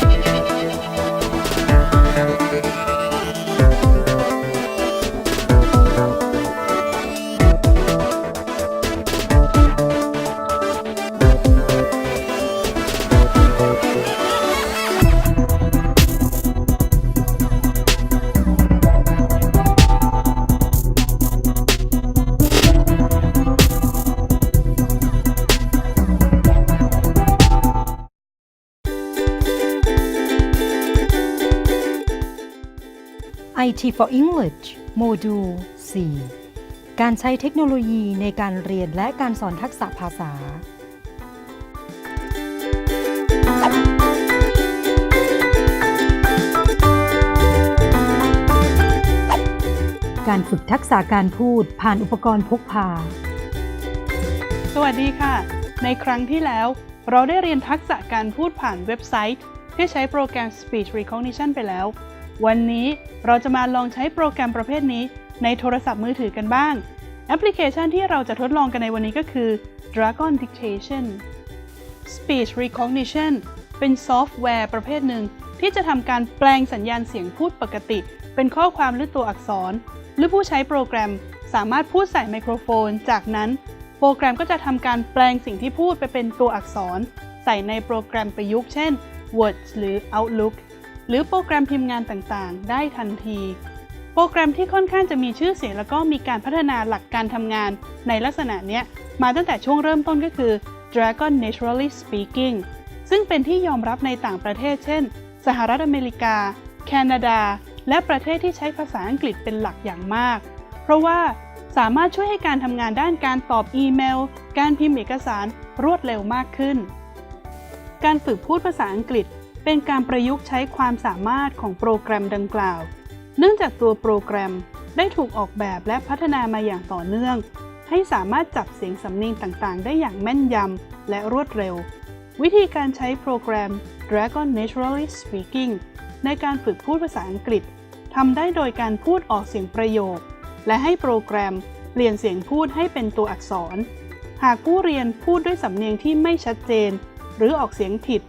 Bye. IT for English โมดูล 4 การใช้เทคโนโลยีในการเรียนและการสอนทักษะภาษา การฝึกทักษะการพูดผ่านอุปกรณ์พกพา สวัสดีค่ะ ในครั้งที่แล้ว เราได้เรียนทักษะการพูดผ่านเว็บไซต์ ที่ใช้โปรแกรม Speech Recognition ไปแล้ว วันนี้เราจะมาลองใช้โปรแกรมประเภทนี้ในโทรศัพท์มือถือกันบ้าง แอปพลิเคชันที่เราจะทดลองกันในวันนี้ก็คือ Dragon Dictation Speech Recognition เป็นซอฟต์แวร์ประเภทหนึ่ง ที่จะทำการแปลงสัญญาณเสียงพูดปกติ เป็นข้อความหรือตัวอักษร หรือผู้ใช้โปรแกรมสามารถพูดใส่ไมโครโฟน จากนั้นโปรแกรมก็จะทำการแปลงสิ่งที่พูดไปเป็นตัวอักษร ใส่ในโปรแกรมประยุกต์เช่น Word หรือ Outlook หรือโปรแกรมพิมพ์งานต่างๆ ได้ทันที โปรแกรมที่ค่อนข้างจะมีชื่อเสียงแล้วก็มีการพัฒนาหลักการทำงานในลักษณะเนี้ยมาตั้งแต่ช่วงเริ่มต้นก็คือ Dragon Naturally Speaking ซึ่งเป็นที่ยอมรับในต่างประเทศ เช่น สหรัฐอเมริกา แคนาดา และประเทศที่ใช้ภาษาอังกฤษเป็นหลักอย่างมาก เพราะว่าสามารถช่วยให้การทำงานด้านการตอบอีเมล การพิมพ์เอกสารรวดเร็วมากขึ้น การฝึกพูดภาษาอังกฤษ เป็นการประยุกต์ใช้ความสามารถของโปรแกรมดังกล่าว เนื่องจากตัวโปรแกรมได้ถูกออกแบบและพัฒนามาอย่างต่อเนื่อง ให้สามารถจับเสียงสำเนียงต่างๆ ได้อย่างแม่นยำและรวดเร็ว วิธีการใช้โปรแกรม Dragon Naturally Speaking ในการฝึกพูดภาษาอังกฤษทำได้โดยการพูดออกเสียงประโยค และให้โปรแกรมเปลี่ยนเสียงพูดให้เป็นตัวอักษร หากผู้เรียนพูดด้วยสำเนียงที่ไม่ชัดเจน หรือออกเสียงผิด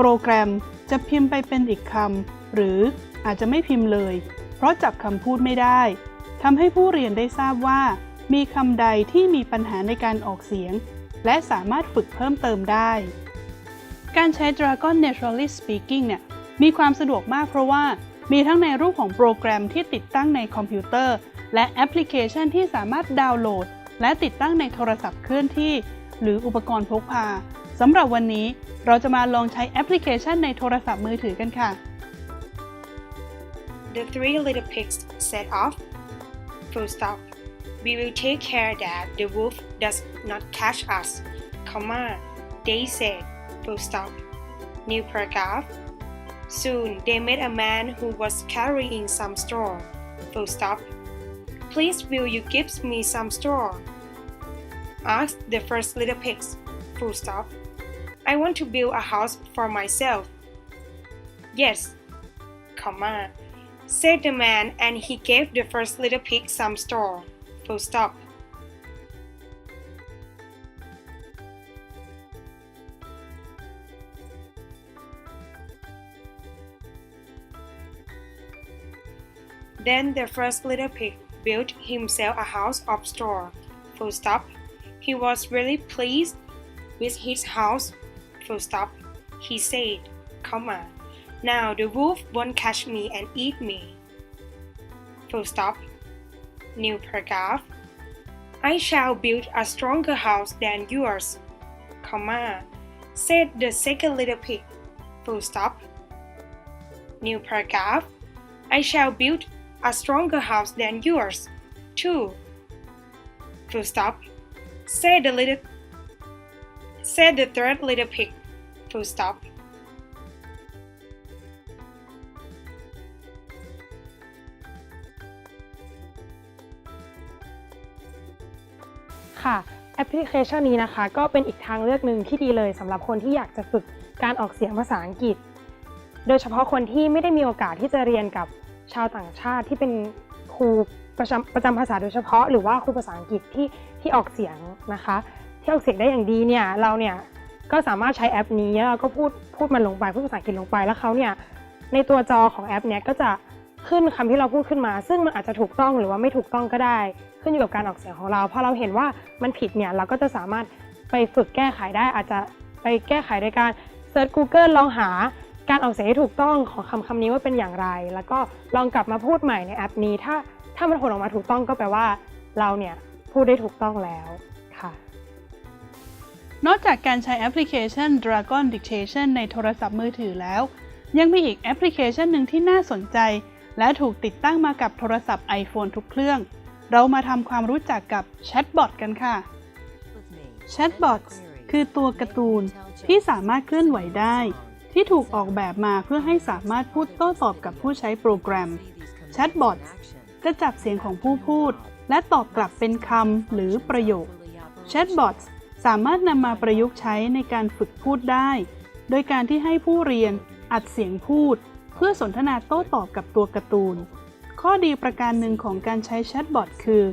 โปรแกรมจะพิมพ์ไปเป็นอีกคำหรืออาจจะไม่พิมพ์เลย เพราะจับคำพูดไม่ได้ทำให้ผู้เรียนได้ทราบว่า มีคำใดที่มีปัญหาในการออกเสียง และสามารถฝึกเพิ่มเติมได้ การใช้ Dragon Naturally Speaking เนี่ยมีความสะดวกมากเพราะว่า มีทั้งในรูปของโปรแกรมที่ติดตั้งในคอมพิวเตอร์ และแอปพลิเคชันที่สามารถดาวน์โหลด และติดตั้งในโทรศัพท์เคลื่อนที่ หรืออุปกรณ์พกพา สำหรับวันนี้เราจะมาลองใช้แอปพลิเคชันในโทรศัพท์มือถือกันค่ะ The three little pigs set off. Full stop. We will take care that the wolf does not catch us, comma, they said. Full stop. New paragraph. Soon they met a man who was carrying some straw. Full stop. Please will you give me some straw? Asked the first little pigs. Full stop. I want to build a house for myself. Yes, comma, said the man, and he gave the first little pig some straw. Full stop. Then the first little pig built himself a house of straw. Full stop. He was really pleased with his house. Full stop. He said, comma, now the wolf won't catch me and eat me. Full stop. New paragraph. I shall build a stronger house than yours, comma, said the second little pig. Full stop. New paragraph. I shall build a stronger house than yours, too. Full stop. Said the little said the third little pig. Full stop. ค่ะแอปพลิเคชันนี้นะคะ ก็เป็นอีกทางเลือกหนึ่งที่ดีเลยสำหรับคนที่อยากจะฝึกการออกเสียงภาษาอังกฤษ โดยเฉพาะคนที่ไม่ได้มีโอกาสที่จะเรียนกับชาวต่างชาติที่เป็นครูประจำประจำภาษาโดยเฉพาะ หรือว่าครูภาษาอังกฤษที่ที่ออกเสียงนะคะ ที่ออกเสียงได้อย่างดีเนี่ยเราเนี่ย ก็สามารถใช้แอปนี้แล้วก็พูดพูดมันลงไปพูดภาษาอังกฤษลงไปแล้วเขาเนี่ยในตัวจอของแอปเนี้ยก็จะขึ้นคำที่เราพูดขึ้นมา ซึ่งมันอาจจะถูกต้องหรือว่าไม่ถูกต้องก็ได้ ขึ้นอยู่กับการออกเสียงของเราพอเราเห็นว่ามันผิดเนี่ยเราก็จะสามารถไปฝึกแก้ไขได้อาจจะไปแก้ไขโดยการเซิร์ช Google ลองหาการออกเสียงที่ถูกต้องของคำคำนี้ว่าเป็นอย่างไร แล้วก็ลองกลับมาพูดใหม่ในแอปนี้ ถ้าถ้ามันผลออกมาถูกต้องก็แปลว่า เราเนี่ยพูดได้ถูกต้องแล้ว นอกจากการใช้แอปพลิเคชัน Dragon Dictation ในโทรศัพท์มือถือแล้ว ยังมีอีกแอปพลิเคชันหนึ่งที่น่าสนใจ และถูกติดตั้งมากับโทรศัพท์ iPhone ทุกเครื่อง เรามาทำความรู้จักกับแชทบอทกันค่ะแชทบอทคือตัวการ์ตูนที่สามารถเคลื่อนไหวได้ ที่ถูกออกแบบมาเพื่อให้สามารถพูดโต้ตอบกับผู้ใช้โปรแกรมแชทบอทจะจับเสียงของผู้พูด และตอบกลับเป็นคำหรือประโยคแชทบอท สามารถนำมาประยุกต์ใช้ในการฝึกพูดได้ โดยการที่ให้ผู้เรียนอัดเสียงพูด เพื่อสนทนาโต้ตอบกับตัวการ์ตูน ข้อดีประการหนึ่งของการใช้แชทบอทคือ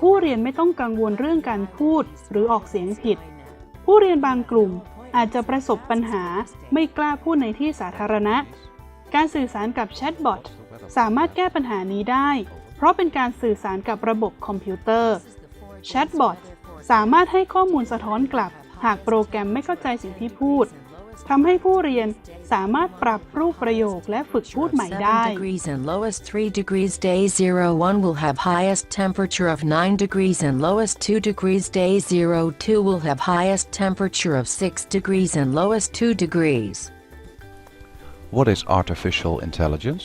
ผู้เรียนไม่ต้องกังวลเรื่องการพูดหรือออกเสียงผิด ผู้เรียนบางกลุ่มอาจจะประสบปัญหาไม่กล้าพูดในที่สาธารณะ การสื่อสารกับแชทบอทสามารถแก้ปัญหานี้ได้ เพราะเป็นการสื่อสารกับระบบคอมพิวเตอร์แชทบอท สามารถให้ข้อมูลสะท้อนกลับ หากโปรแกรมไม่เข้าใจสิ่งที่พูดทำให้ผู้เรียนสามารถปรับรูปประโยคและฝึกพูดใหม่ได้7 degrees and lowest 3 degrees day 0 1 will have highest temperature of 9 degrees and lowest 2 degrees day 0 2 will have highest temperature of 6 degrees and lowest 2 degrees. What is artificial intelligence?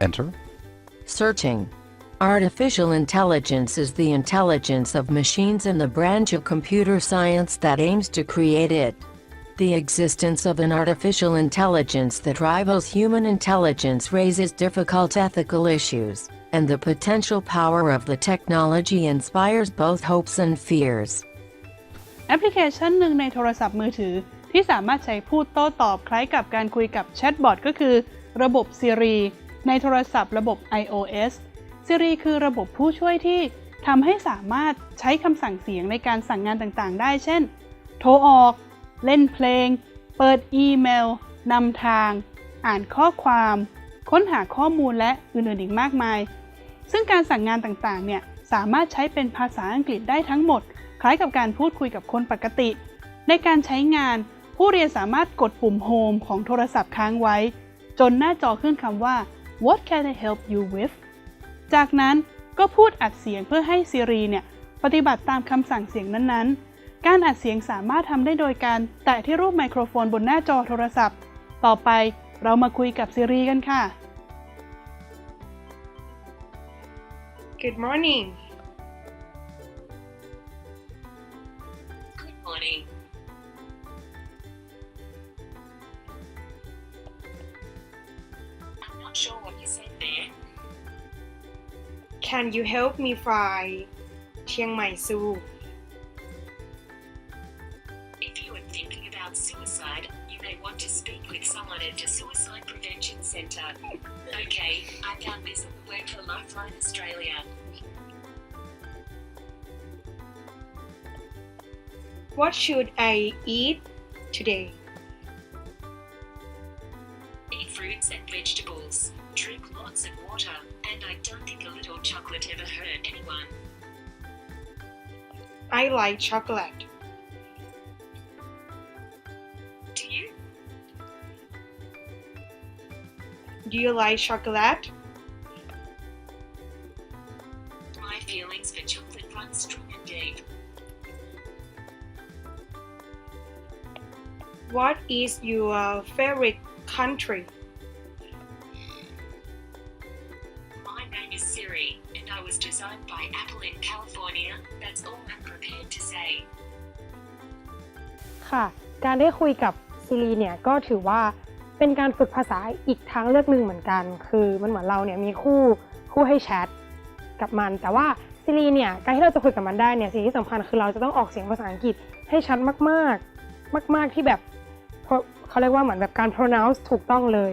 Enter. Searching. Artificial intelligence is the intelligence of machines in the branch of computer science that aims to create it. The existence of an artificial intelligence that rivals human intelligence raises difficult ethical issues, and the potential power of the technology inspires both hopes and fears. แอปพลิเคชันหนึ่งในโทรศัพท์มือถือ ที่สามารถใช้พูดโต้ตอบคล้ายกับการคุยกับแชทบอทก็คือระบบ Siri ในโทรศัพท์ระบบ iOS Siri คือระบบผู้ช่วยที่ทำให้สามารถใช้คำสั่งเสียงในการสั่งงานต่างๆ ได้ เช่น โทรออก เล่นเพลง เปิดอีเมลนำทาง อ่านข้อความ ค้นหาข้อมูลและอื่นๆอีกมากมาย ซึ่งการสั่งงานต่างๆ เนี่ยสามารถใช้เป็นภาษาอังกฤษได้ทั้งหมด คล้ายกับการพูดคุยกับคนปกติ ในการใช้งาน ผู้เรียนสามารถกดปุ่ม Home ของโทรศัพท์ค้างไว้ จนหน้าจอขึ้นคำว่า What can I help you with จากนั้นก็พูดอัดเสียงเพื่อให้ Siri เนี่ยปฏิบัติตามคำสั่งเสียงนั้นๆ การอัดเสียงสามารถทำได้โดยการแตะที่รูปไมโครโฟนบนหน้าจอโทรศัพท์ ต่อไปเรามาคุยกับ Siri กันค่ะ Good morning. Good morning. I'm not sure what you said there. Can you help me Mai Zoo? If you are thinking about suicide, you may want to speak with someone at a suicide prevention centre. Okay, I found this on the web for Lifeline Australia. What should I eat today? Eat fruits and vegetables. Drink lots of water. And I don't think a little chocolate ever hurt anyone. I like chocolate. Do you? Do you like chocolate? My feelings for chocolate run strong and deep. What is your favorite country? Was designed by Apple in California. That's all I'm prepared to say. ค่ะ การได้คุยกับซิรีเนี่ยก็ถือว่าเป็นการฝึกภาษาอีกทางเลือกหนึ่งเหมือนกัน คือมันเหมือนเราเนี่ยมีคู่คู่ให้แชทกับมัน แต่ว่าซิรีเนี่ยการที่เราจะคุยกับมันได้เนี่ยสิ่งที่สำคัญคือเราจะต้องออกเสียงภาษาอังกฤษให้ชัดมากๆ มาก ๆที่แบบเขาเรียกว่าเหมือนแบบการ pronounce ถูกต้องเลย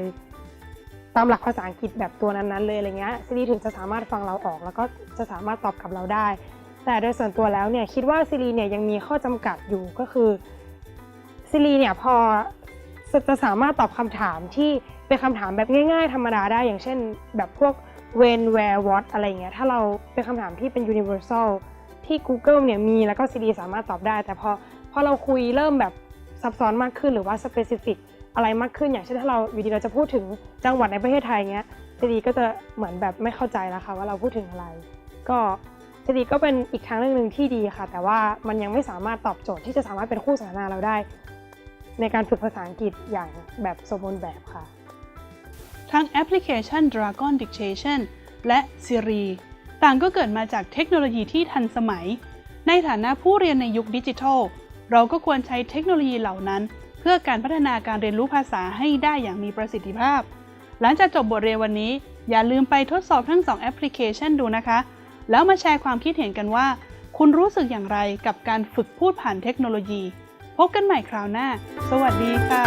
ตามหลักภาษาอังกฤษแบบตัวนั้นๆเลยอะไรเงี้ยซิรีถึงจะสามารถฟังเราออก แล้วก็จะสามารถตอบกับเราได้ แต่โดยส่วนตัวแล้วเนี่ยคิดว่าซิรีเนี่ยยังมีข้อจำกัดอยู่ก็คือ Siri เนี่ยพอจะสามารถตอบคำถามที่เป็นคำถามแบบง่าย ๆ ธรรมดาได้อย่างเช่น แบบพวก when where what อะไรเงี้ยถ้าเราเป็นคำถามที่เป็น universal ที่ Google เนี่ยมีแล้วก็ Siri สามารถตอบได้ แต่พอพอเราคุยเริ่มแบบซับซ้อนมากขึ้นหรือว่า specific อะไรมากขึ้นอย่างเช่นถ้าเราอยู่ดีเราจะพูดถึงจังหวัดในประเทศไทยเงี้ย Siri ก็จะเหมือนแบบไม่เข้าใจแล้วค่ะว่าเราพูดถึงอะไร ก็ Siri ก็เป็นอีกทางเลือกหนึ่งที่ดีค่ะ แต่ว่ามันยังไม่สามารถตอบโจทย์ที่จะสามารถเป็นคู่สนทนาเราได้ ในการฝึกภาษาอังกฤษอย่างแบบสมบูรณ์แบบค่ะ ทั้งแอปพลิเคชัน Dragon Dictation และ Siri ต่างก็เกิดมาจากเทคโนโลยีที่ทันสมัย ในฐานะผู้เรียนในยุคดิจิทัล เราก็ควรใช้เทคโนโลยีเหล่านั้น พื่อการพัฒนาการเรียนรู้ภาษาให้ได้อย่างมีประสิทธิภาพ หลังจากจบบทเรียนวันนี้ อย่าลืมไปทดสอบทั้ง 2 แอปพลิเคชันดูนะคะ แล้วมาแชร์ความคิดเห็นกันว่า คุณรู้สึกอย่างไรกับการฝึกพูดผ่านเทคโนโลยี พบกันใหม่คราวหน้า สวัสดีค่ะ